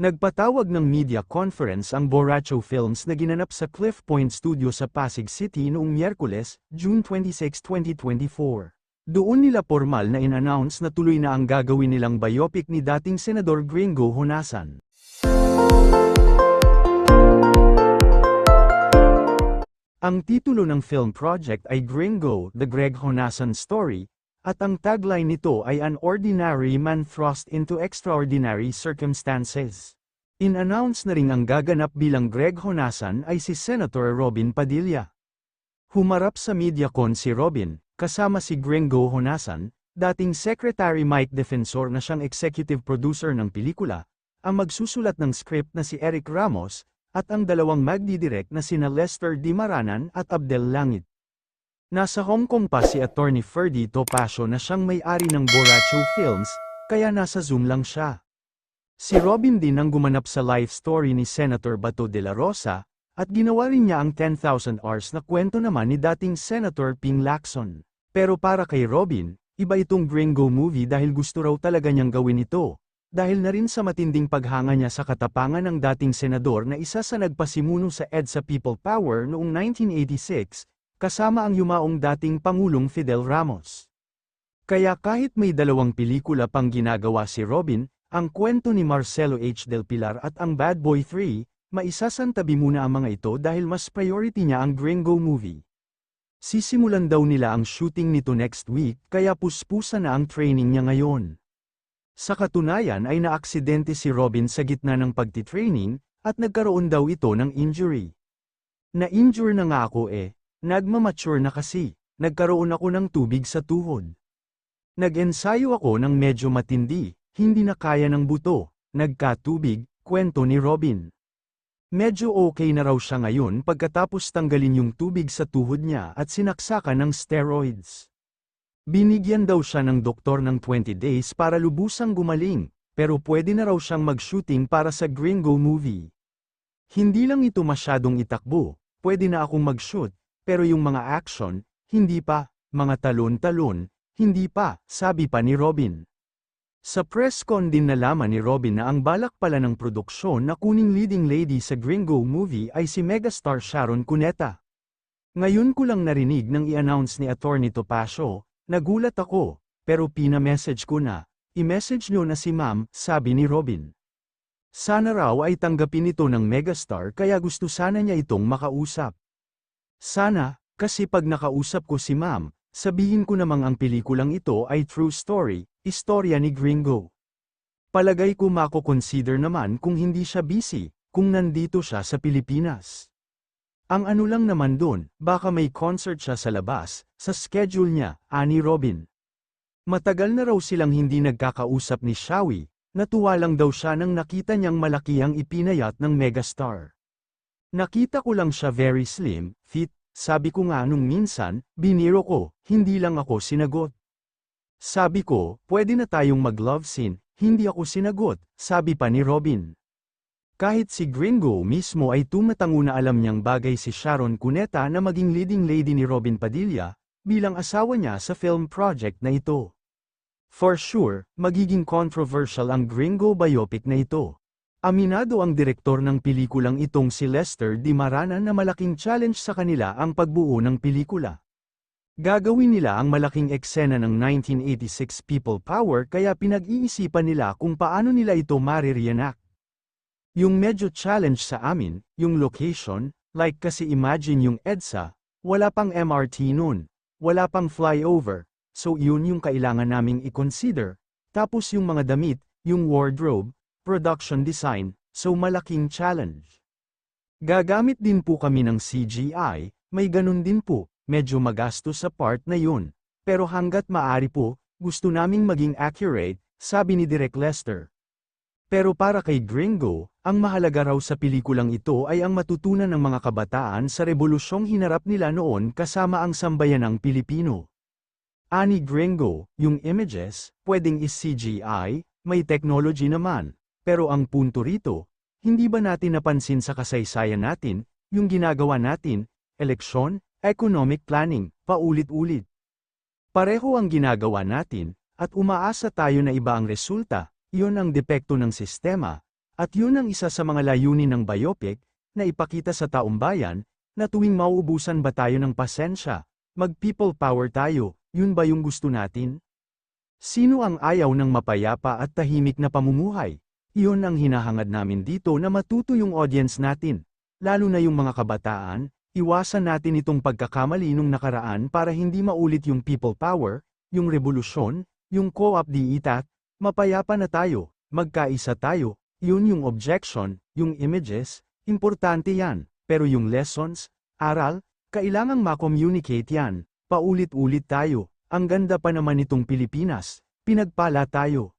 Nagpatawag ng media conference ang Borracho Films na ginanap sa Cliff Point Studio sa Pasig City noong Miyerkules, June 26, 2024. Doon nila formal na in-announce na tuloy na ang gagawin nilang biopic ni dating Senador Gringo Honasan. Ang titulo ng film project ay Gringo, The Greg Honasan Story, at ang tagline nito ay An Ordinary Man Thrust into Extraordinary Circumstances. In-announce na rin ang gaganap bilang Greg Honasan ay si Senator Robin Padilla. Humarap sa MediaCon si Robin, kasama si Gringo Honasan, dating Secretary Mike Defensor na siyang executive producer ng pelikula, ang magsusulat ng script na si Eric Ramos, at ang dalawang magdidirect na sina Lester Di Maranan at Abdel Langit. Nasa Hong Kong pa si Attorney Ferdy Topacio na siyang may-ari ng Borracho Films, kaya nasa Zoom lang siya. Si Robin din ang gumanap sa life story ni Senator Bato de la Rosa, at ginawa rin niya ang 10,000 Hours na kwento naman ni dating Senator Ping Lacson. Pero para kay Robin, iba itong gringo movie dahil gusto raw talaga niyang gawin ito. Dahil na rin sa matinding paghanga niya sa katapangan ng dating senador na isa sa nagpasimuno sa EDSA People Power noong 1986, kasama ang yumaong dating Pangulong Fidel Ramos. Kaya kahit may dalawang pelikula pang ginagawa si Robin, ang kwento ni Marcelo H. Del Pilar at ang Bad Boy 3, maisasantabi muna ang mga ito dahil mas priority niya ang Gringo movie. Sisimulan daw nila ang shooting nito next week kaya puspusa na ang training niya ngayon. Sa katunayan ay naaksidente si Robin sa gitna ng pagtitraining, at nagkaroon daw ito ng injury. Na-injure na nga ako eh, Nagmamature na kasi, nagkaroon ako ng tubig sa tuhod. Nag-ensayo ako ng medyo matindi, hindi na kaya ng buto, nagkatubig, kwento ni Robin. Medyo okay na raw siya ngayon pagkatapos tanggalin yung tubig sa tuhod niya at sinaksakan ng steroids. Binigyan daw siya ng doktor ng 20 days para lubusang gumaling, pero pwede na raw siyang mag-shooting para sa Gringo movie. Hindi lang ito masyadong itakbo, pwede na akong mag-shoot, pero yung mga action, hindi pa, mga talon-talon, hindi pa, sabi pa ni Robin. Sa press con din nalaman ni Robin na ang balak pala ng produksyon na kuning leading lady sa Gringo movie ay si megastar Sharon Cuneta. Ngayon ko lang narinig nang i-announce ni Attorney Topacio, nagulat ako, pero pina-message ko na, i-message nyo na si ma'am, sabi ni Robin. Sana raw ay tanggapin ito ng megastar kaya gusto sana niya itong makausap. Sana, kasi pag nakausap ko si ma'am, sabihin ko namang ang pelikulang ito ay true story, istorya ni Gringo. Palagay ko mako-consider naman kung hindi siya busy, kung nandito siya sa Pilipinas. Ang ano lang naman doon, baka may concert siya sa labas, sa schedule niya, ani Robin. Matagal na raw silang hindi nagkakausap ni Shawi, natuwa lang daw siya nang nakita niyang malaki ang ipinayat ng megastar. Nakita ko lang siya very slim, fit, sabi ko nga nung minsan, biniro ko, hindi lang ako sinagot. Sabi ko, pwede na tayong mag-love scene, hindi ako sinagot, sabi pa ni Robin. Kahit si Gringo mismo ay tumatango na alam niyang bagay si Sharon Cuneta na maging leading lady ni Robin Padilla, bilang asawa niya sa film project na ito. For sure, magiging controversial ang Gringo biopic na ito. Aminado ang direktor ng pelikulang itong si Lester Di Marana na malaking challenge sa kanila ang pagbuo ng pelikula. Gagawin nila ang malaking eksena ng 1986 People Power kaya pinag-iisipan nila kung paano nila ito marireenact. Yung medyo challenge sa amin, yung location, like kasi imagine yung EDSA, wala pang MRT noon, wala pang flyover, so yun yung kailangan naming i-consider, tapos yung mga damit, yung wardrobe, production design, so malaking challenge. Gagamit din po kami ng CGI, may ganun din po, medyo magastos sa part na yun. Pero hanggat maari po, gusto naming maging accurate, sabi ni Direk Lester. Pero para kay Gringo, ang mahalaga raw sa pelikulang ito ay ang matutunan ng mga kabataan sa rebolusyong hinarap nila noon kasama ang sambayanang Pilipino. Ani Gringo, yung images, pwedeng is-CGI, may technology naman, pero ang punto rito, hindi ba natin napansin sa kasaysayan natin, yung ginagawa natin, eleksyon, economic planning, paulit-ulit. Pareho ang ginagawa natin, at umaasa tayo na iba ang resulta, iyon ang depekto ng sistema, At yun ang isa sa mga layunin ng biopic, na ipakita sa taong bayan, na tuwing mauubusan ba tayo ng pasensya, mag-people power tayo, yun ba yung gusto natin? Sino ang ayaw ng mapayapa at tahimik na pamumuhay? Iyon ang hinahangad namin dito na matuto yung audience natin, lalo na yung mga kabataan, iwasan natin itong pagkakamali nung nakaraan para hindi maulit yung people power, yung revolusyon, yung co-op di itat, mapayapa na tayo, magkaisa tayo, yun yung objection, yung images, importante yan, pero yung lessons, aral, kailangang ma-communicate yan, paulit-ulit tayo, ang ganda pa naman itong Pilipinas, pinagpala tayo.